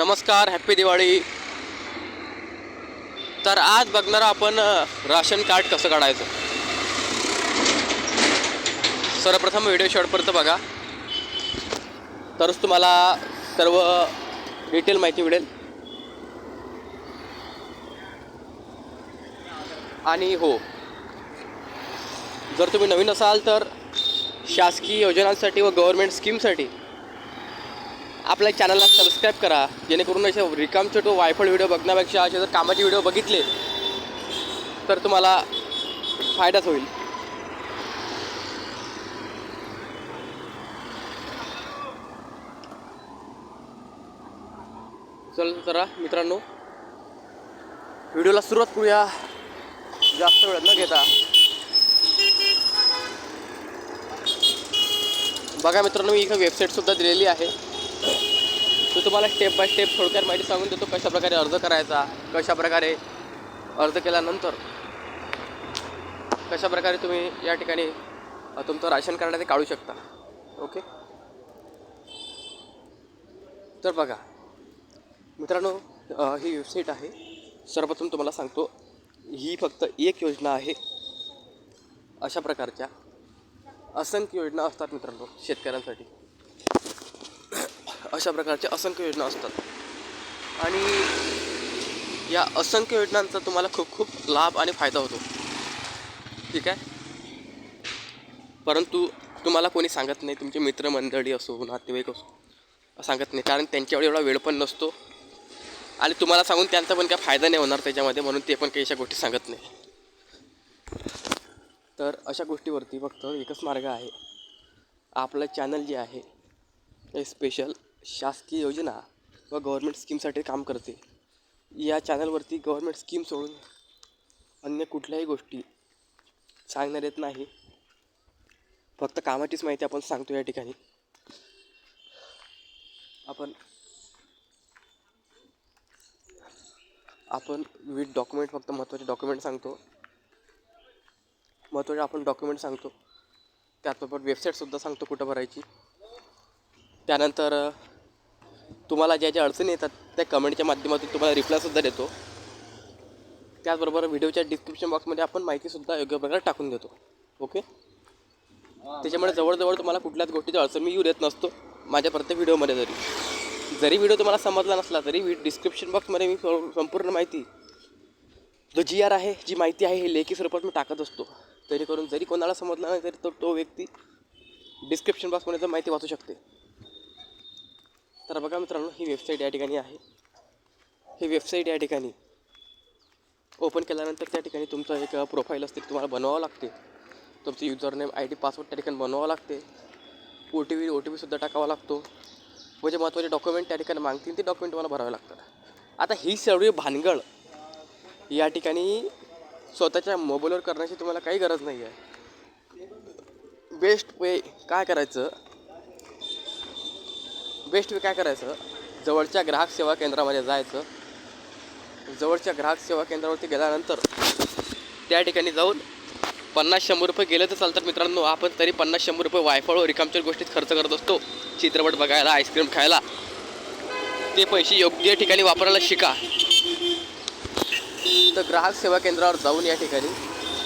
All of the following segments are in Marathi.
नमस्कार हॅप्पी दिवाळी. तर आज बघणार आपण राशन कार्ड कसं काढायचं. सर्वप्रथम व्हिडिओ शॉर्टपर्यंत बघा. तरच तुम्हाला सर्व डिटेल माहिती मिळेल. आणि हो जर तुम्ही नवीन असाल तर शासकीय योजनांसाठी व गव्हर्मेंट स्कीमसाठी आपल्या चॅनलला सबस्क्राईब करा. जेणेकरून असे रिकाम छोटो वायफळ व्हिडिओ बघण्यापेक्षा असे जर कामाचे व्हिडिओ बघितले तर तुम्हाला फायदाच होईल. चल जरा मित्रांनो व्हिडिओला सुरुवात करूया. जास्त वेळ न घेता. बघा मित्रांनो मी इथं वेबसाईटसुद्धा दिलेली आहे. तो तुम्हाला स्टेप बाय स्टेप थोडक्यात माहिती सांगून देतो कशाप्रकारे अर्ज करायचा कशा प्रकारे अर्ज केल्यानंतर कशा प्रकारे तुम्ही या ठिकाणी तुमचं राशन कार्ड आहे ते काढू शकता. ओके? तर बघा मित्रांनो ही वेबसाईट आहे. सर्वप्रथम तुम्हाला सांगतो ही फक्त एक योजना आहे. अशा प्रकारच्या असंख्य योजना असतात मित्रांनो शेतकऱ्यांसाठी. अशा प्रकारच्या असंख्य योजना असतात. आणि या असंख्य योजनांचा तुम्हाला खूप खूप लाभ आणि फायदा होतो. ठीक आहे? परंतु तुम्हाला कोणी सांगत नाही तुमचे मित्रमंडळी असो नातेवाईक असो सांगत नाही. कारण त्यांच्यावर एवढा वेळ पण नसतो. आणि तुम्हाला सांगून त्यांचा पण काय फायदा नाही होणार त्याच्यामध्ये म्हणून ते पण काही अशा गोष्टी सांगत नाही. तर अशा गोष्टीवरती फक्त एकच मार्ग आहे. आपलं चॅनल जे आहे हे स्पेशल शासकीय योजना व गव्हर्मेंट स्कीमसाठी काम करते. या चॅनलवरती गव्हर्मेंट स्कीम सोडून अन्य कुठल्याही गोष्टी सांगण्यात येत नाही. फक्त कामाचीच माहिती आपण सांगतो या ठिकाणी. आपण आपण विथ डॉक्युमेंट फक्त महत्त्वाचे डॉक्युमेंट सांगतो. महत्त्वाचे आपण डॉक्युमेंट सांगतो. त्याचबरोबर वेबसाईटसुद्धा सांगतो कुठं भरायची. त्यानंतर तुम्हाला ज्या ज्या अडचणी येतात त्या कमेंटच्या माध्यमातून तुम्हाला रिप्लायसुद्धा देतो. त्याचबरोबर व्हिडिओच्या डिस्क्रिप्शन बॉक्समध्ये आपण माहितीसुद्धा योग्य प्रकारे टाकून देतो. ओके त्याच्यामुळे जवळजवळ तुम्हाला कुठल्याच गोष्टीची अडचण मी येऊ देत नसतो माझ्या प्रत्येक व्हिडिओमध्ये जरी. जरी व्हिडिओ तुम्हाला समजला नसला तरी डिस्क्रिप्शन बॉक्समध्ये मी संपूर्ण माहिती जो जी आर आहे जी माहिती आहे हे लेखी स्वरूपात मी टाकत असतो. जेणेकरून जरी कोणाला समजला नाही तरी तो तो व्यक्ती डिस्क्रिप्शन बॉक्समध्ये तर माहिती वाचू शकते. तर बघा मित्रांनो ही वेबसाईट या ठिकाणी आहे. ही वेबसाईट या ठिकाणी ओपन केल्यानंतर त्या ठिकाणी तुमचं एक प्रोफाईल असते तुम्हाला बनवावं लागते. तुमचं युजर नेम आय डी पासवर्ड त्या ठिकाणी बनवावं लागते. O T P O T पीसुद्धा टाकावा लागतो. म्हणजे व जे महत्त्वाचे डॉक्युमेंट त्या ठिकाणी मागतील ते डॉक्युमेंट तुम्हाला भरावे लागतात. आता ही सर्व भानगड या ठिकाणी स्वतःच्या मोबाईलवर करण्याची तुम्हाला काही गरज नाही आहे बेस्ट वे काय करायचं? बेस्ट वे काय करायचं? जवळच्या ग्राहक सेवा केंद्रामध्ये जायचं. जवळच्या ग्राहक सेवा केंद्रावरती गेल्यानंतर त्या ठिकाणी जाऊन पन्नास शंभर रुपये गेले तर चालतात मित्रांनो. आपण तरी पन्नास शंभर रुपये वायफळ रिकामच्या गोष्टीत खर्च करत असतो. चित्रपट बघायला आईस्क्रीम खायला. ते पैसे योग्य ठिकाणी वापरायला शिका. तर ग्राहक सेवा केंद्रावर जाऊन या ठिकाणी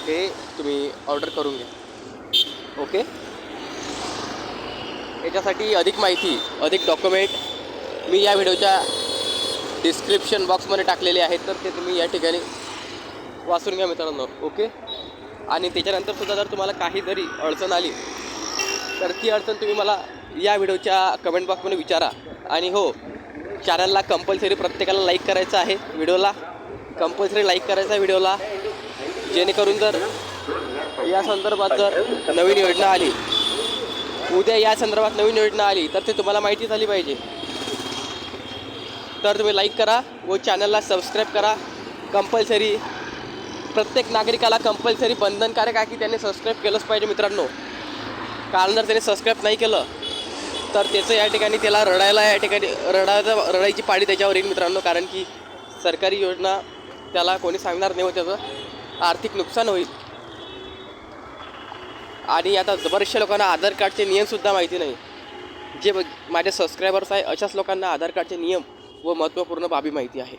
हे तुम्ही ऑर्डर करून घ्या. ओके? याच्यासाठी अधिक माहिती अधिक डॉक्युमेंट मी या व्हिडिओच्या डिस्क्रिप्शन बॉक्समध्ये टाकलेले आहेत तर ते तुम्ही या ठिकाणी वाचून घ्या मित्रांनो ओके आणि त्याच्यानंतर सुद्धा जर तुम्हाला काही जरी अडचण आली तर ती अडचण तुम्ही मला या व्हिडिओच्या कमेंट बॉक्समध्ये विचारा. आणि हो चॅनलला कंपल्सरी प्रत्येकाला लाईक करायचं आहे व्हिडिओला कंपल्सरी लाईक करायचा आहे व्हिडिओला. जेणेकरून जर या संदर्भात जर नवीन योजना आली उद्या या संदर्भात नवीन योजना आली तर ते तुम्हाला माहिती झाली पाहिजे. तर तुम्ही लाईक करा व चॅनलला सबस्क्राईब करा. कंपल्सरी प्रत्येक नागरिकाला कंपल्सरी बंधनकारक आहे की त्याने सबस्क्राईब केलंच पाहिजे मित्रांनो. कारण जर त्याने सबस्क्राईब नाही केलं तर त्याचं या ठिकाणी त्याला रडायला या ठिकाणी रडायचं रडायची पाळी त्याच्यावर येईल मित्रांनो कारण की सरकारी योजना त्याला कोणी सांगणार नाही व त्याचं आर्थिक नुकसान होईल. आणि आता बऱ्याचशा लोकांना आधार कार्डचे नियमसुद्धा माहिती नाही. जे माझे सबस्क्रायबर्स आहे अशाच लोकांना आधार कार्डचे नियम व महत्त्वपूर्ण बाबी माहिती आहे.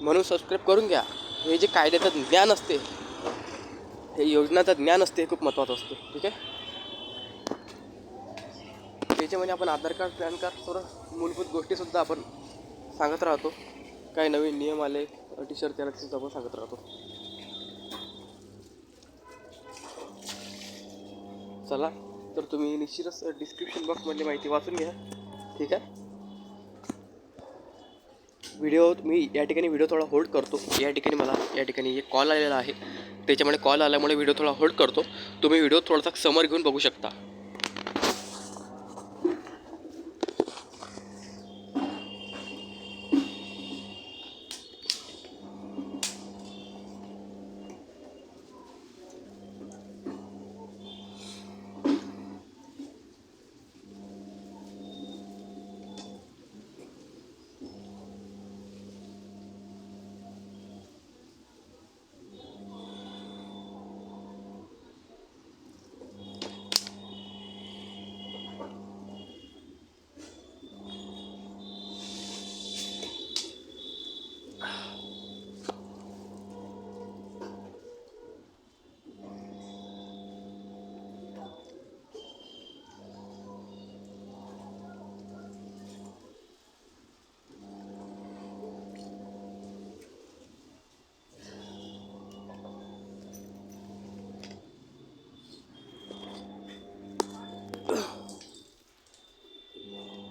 म्हणून सबस्क्राईब करून घ्या. हे जे कायद्याचं ज्ञान असते हे योजनाचं ज्ञान असते हे खूप महत्त्वाचं असते. ठीक आहे? त्याच्यामध्ये आपण आधार कार्ड पॅन कार्ड थोडं मूलभूत गोष्टीसुद्धा आपण सांगत राहतो. काही नवीन नियम आले अटी शर्ट त्याला ते सुद्धा आपण सांगत राहतो. चला तर तुम्ही निश्चितच डिस्क्रिप्शन बॉक्समधली माहिती वाचून घ्या. ठीक आहे? व्हिडिओ मी या ठिकाणी व्हिडिओ थोडा होल्ड करतो. या ठिकाणी मला या ठिकाणी एक कॉल आलेला आहे. त्याच्यामुळे कॉल आल्यामुळे व्हिडिओ थोडा होल्ड करतो. तुम्ही व्हिडिओ थोडासा समर घेऊन बघू शकता.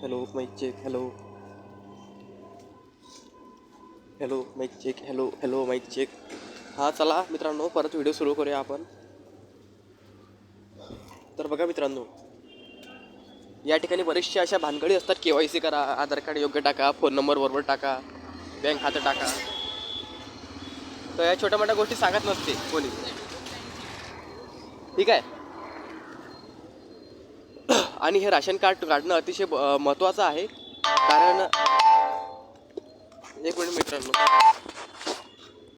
Hello mic check hello hello mic check hello hello mic check हा चला मित्रांनो परत व्हिडिओ सुरू करूया आपण. तर बघा मित्रांनो या ठिकाणी बरेचशा अशा भानगडी असतात. के वाय सी करा आधार कार्ड योग्य टाका फोन नंबर बरोबर टाका बँक खातं टाका. तर या छोट्या मोठ्या गोष्टी सांगत नसते कोणी. ठीक आहे? आणि हे राशन कार्ड काढणं अतिशय महत्त्वाचं आहे. कारण एक मिनिट मित्रांनो.